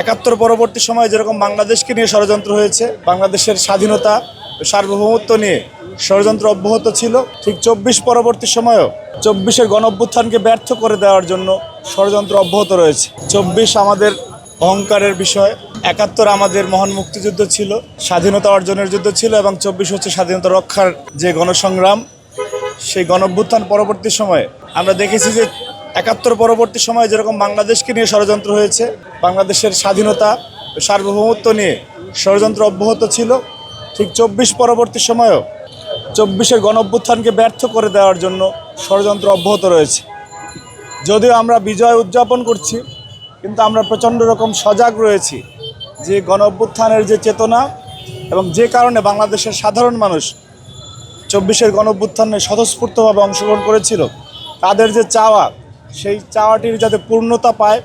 একাত্তর পরবর্তী সময়ে যেরকম বাংলাদেশকে নিয়ে ষড়যন্ত্র হয়েছে, বাংলাদেশের স্বাধীনতা, সার্বভৌমত্ব নিয়ে ষড়যন্ত্র অব্যাহত ছিল, ঠিক চব্বিশ পরবর্তী সময়েও চব্বিশের গণ অভ্যুত্থানকে ব্যর্থ করে দেওয়ার জন্য ষড়যন্ত্র অব্যাহত রয়েছে। চব্বিশ আমাদের অহংকারের বিষয়, একাত্তর আমাদের মহান মুক্তিযুদ্ধ ছিল, স্বাধীনতা অর্জনের যুদ্ধ ছিল এবং চব্বিশ হচ্ছে স্বাধীনতা রক্ষার যে গণসংগ্রাম, সেই গণঅভ্যুত্থান পরবর্তী সময়ে আমরা দেখেছি যে একাত্তর পরবর্তী সময়ে যেরকম বাংলাদেশকে নিয়ে ষড়যন্ত্র হয়েছে, বাংলাদেশের স্বাধীনতা সার্বভৌমত্ব নিয়ে ষড়যন্ত্র অব্যাহত ছিল, ঠিক চব্বিশ পরবর্তী সময়েও চব্বিশের গণঅভ্যুত্থানকে ব্যর্থ করে দেওয়ার জন্য ষড়যন্ত্র অব্যাহত রয়েছে। যদিও আমরা বিজয় উদযাপন করছি, কিন্তু আমরা প্রচণ্ড রকম সজাগ রয়েছি যে গণ অভ্যুত্থানের যে চেতনা এবং যে কারণে বাংলাদেশের সাধারণ মানুষ চব্বিশের গণঅভ্যুত্থানে স্বতঃস্ফূর্তভাবে অংশগ্রহণ করেছিল, তাদের যে চাওয়া সেই চাওয়াটির যাতে পূর্ণতা পায়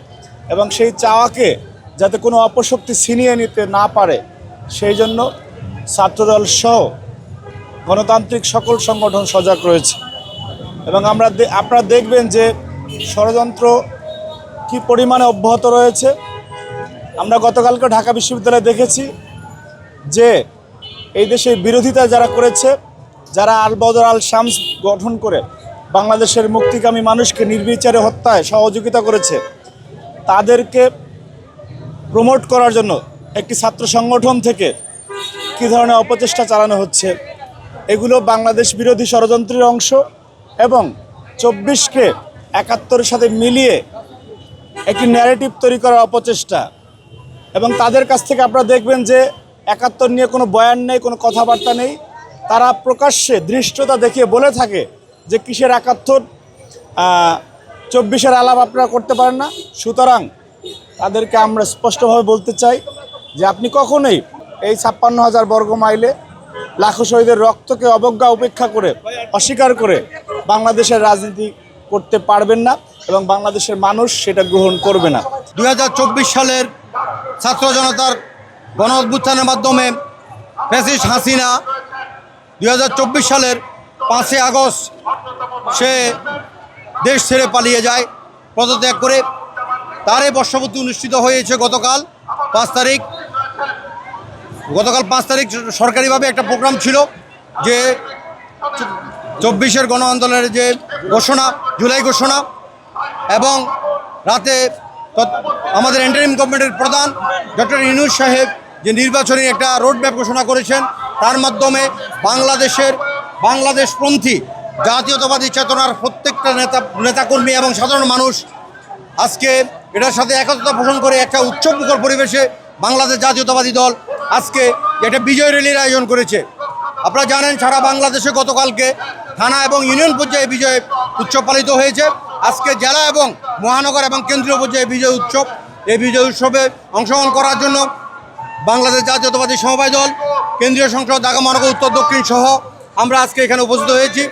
এবং সেই চাওয়াকে যাতে কোনো অপশক্তি ছিনিয়ে নিতে না পারে, সেই জন্য ছাত্রদল সহ গণতান্ত্রিক সকল সংগঠন সজাগ রয়েছে। এবং আমরা আপনারা দেখবেন যে ষড়যন্ত্র কি পরিমাণে অব্যাহত রয়েছে। আমরা গতকালকে ঢাকা বিশ্ববিদ্যালয়ে দেখেছি যে এই দেশে বিরোধিতা যারা করেছে, যারা আল বদর আল শামস গঠন করে বাংলাদেশের মুক্তিকামী মানুষকে নির্বিচারে হত্যায় সহযোগিতা করেছে। তাদেরকে প্রমোট করার জন্য একটি ছাত্র সংগঠন থেকে কী ধরনের অপচেষ্টা চালানো হচ্ছে, এগুলো বাংলাদেশ বিরোধী ষড়যন্ত্রের অংশ এবং চব্বিশকে একাত্তরের সাথে মিলিয়ে একটি ন্যারেটিভ তৈরি করার অপচেষ্টা। এবং তাদের কাছ থেকে আপনারা দেখবেন যে একাত্তর নিয়ে কোনো বয়ান নেই, কোনো কথাবার্তা নেই। তারা প্রকাশ্যে দৃষ্টতা দেখিয়ে বলে থাকে যে কিসের একাত্তর চব্বিশের আলাপ আপনারা করতে পারেন না। সুতরাং তাদেরকে আমরা স্পষ্টভাবে বলতে চাই যে আপনি কখনোই এই ছাপ্পান্ন হাজার বর্গ মাইলে লাখো শহীদের রক্তকে অবজ্ঞা উপেক্ষা করে, অস্বীকার করে বাংলাদেশের রাজনীতি করতে পারবেন না এবং বাংলাদেশের মানুষ সেটা গ্রহণ করবে না। দু হাজার চব্বিশ সালের ছাত্র জনতার গণ মাধ্যমে ফ্যাসিস্ট হাসিনা দু হাজার চব্বিশ সালের পাঁচই আগস্ট সে দেশ ছেড়ে পালিয়ে যায় পদত্যাগ করে। তারই বর্ষপূর্তি অনুষ্ঠিত হয়েছে গতকাল পাঁচ তারিখ। গতকাল পাঁচ তারিখ সরকারিভাবে একটা প্রোগ্রাম ছিল যে চব্বিশের গণ আন্দোলনের যে ঘোষণা, জুলাই ঘোষণা এবং রাতে আমাদের এন্টারিম গভর্নমেন্টের প্রধান ডক্টর ইনুস সাহেব যে নির্বাচনী একটা রোড ম্যাপ ঘোষণা করেছেন, তার মাধ্যমে বাংলাদেশের বাংলাদেশপন্থী জাতীয়তাবাদী চেতনার প্রত্যেকটা নেতা, নেতাকর্মী এবং সাধারণ মানুষ আজকে এটার সাথে একত্রতা পোষণ করে একটা উৎসবমুখর পরিবেশে বাংলাদেশ জাতীয়তাবাদী দল আজকে একটা বিজয় র্যালির আয়োজন করেছে। আপনারা জানেন সারা বাংলাদেশে গতকালকে থানা এবং ইউনিয়ন পর্যায়ে বিজয় উৎসব পালিত হয়েছে। আজকে জেলা এবং মহানগর এবং কেন্দ্রীয় পর্যায়ে বিজয় উৎসব। এই বিজয় উৎসবে অংশগ্রহণ করার জন্য বাংলাদেশ জাতীয়তাবাদী সমবায় দল, কেন্দ্রীয় সংসদ, ঢাকা মহানগর, উত্তর, দক্ষিণ সহ আমরা আজকে এখানে উপস্থিত হয়েছি।